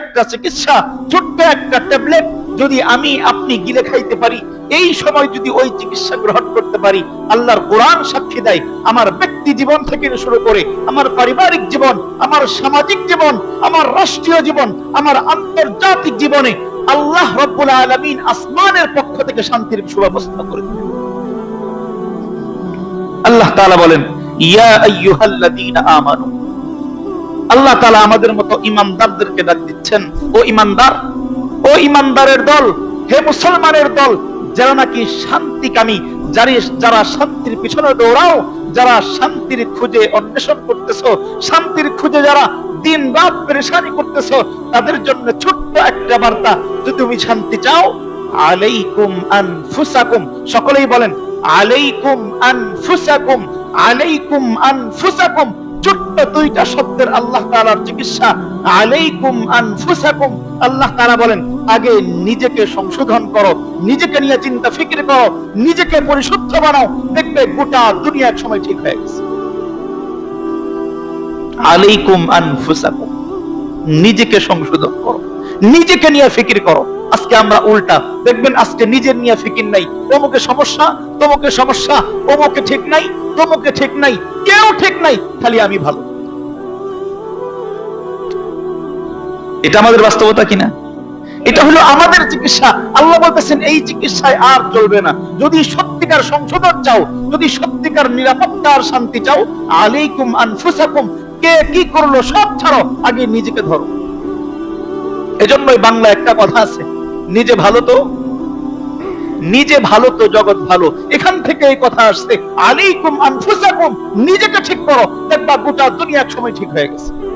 একটা চিকিৎসা, ছোট্ট একটা ট্যাবলেট যদি আমি আপনি গিলে খাইতে পারি, এই সময় যদি ওই চিকিৎসা গ্রহণ করতে পারি, আল্লাহর কোরআন সাক্ষী দেয়, আমার ব্যক্তি জীবন থেকে শুরু করে, আমার পারিবারিক জীবন, আমার সামাজিক জীবন, আমার রাষ্ট্রীয় জীবন, আমার আন্তর্জাতিক জীবনে আল্লাহ রব্বুল আলামিন আসমানের পক্ষ থেকে শান্তির সুব্যবস্থা করে দিবেন। আল্লাহ তাআলা বলেন, ইয়া আইয়ুহাল্লাযীনা আমানু আল্লাহ তাআলা আমাদের মতো ইমানদারদেরকে ডাক দিচ্ছেন। ও ইমানদার, ও ইমানদারের দল, হে মুসলমানের দল, যারা নাকি শান্তিকামী, যারা শান্তির পিছনে দৌড়াও, যারা শান্তির খুঁজে অন্বেষণ করতেছো, শান্তির খুঁজে যারা দিন রাত পরেশানি করতেছো, তাদের জন্য ছোট্ট একটা বার্তা, যদি তুমি শান্তি চাও, আলাইকুম আনফুসাকুম, সকলেই বলেন, আলাইকুম আনফুসাকুম আলাইকুম আনফুসাকুম। ছোট্ট দুইটা শব্দের আল্লাহ তাআলার চিকিৎসা আলাইকুম আনফুসাকুম। আল্লাহ তাআলা বলেন, আগে নিজেকে সংশোধন করো, নিজেকে নিয়ে চিন্তা ফিকির করো, নিজেকে পরিশুদ্ধ বানাও, দেখবে গোটা দুনিয়া এক সময় ঠিক হয়ে গেছে। আলাইকুম আনফুসাকুম। নিজেকে সংশোধন করো, নিজেকে নিয়ে ফিকির করো আজকে আমরা উল্টা। দেখবেন আজকে নিজের নিয়ে ফিকির নাই। অমুকে সমস্যা, তোমাকে সমস্যা অমুকে ঠিক নাই, তোমাকে ঠিক নাই, কেউ ঠিক নাই, খালি আমি ভালো। এটা আমাদের বাস্তবতা কিনা? এটা হলো আমাদের চিকিৎসা। আল্লাহ বলতেছেন, এই চিকিৎসায় আর চলবে না। যদি সত্যিকার সংশোধন চাও, যদি সত্যিকার নিরাপত্তা আর শান্তি চাও, আলাইকুম আনফুসাকুম, কে কি করল সব ছাড়ো, আগে নিজেকে ধরো। এজন্যই বাংলা একটা কথা আছে নিজে ভালো তো? নিজে ভালো তো জগৎ ভালো। এখান থেকে এই কথা আসছে। আলাইকুম আনফুসাকুম, নিজেকে ঠিক করো। দেখবা গোটা দুনিয়া সময় ঠিক হয়ে গেছে।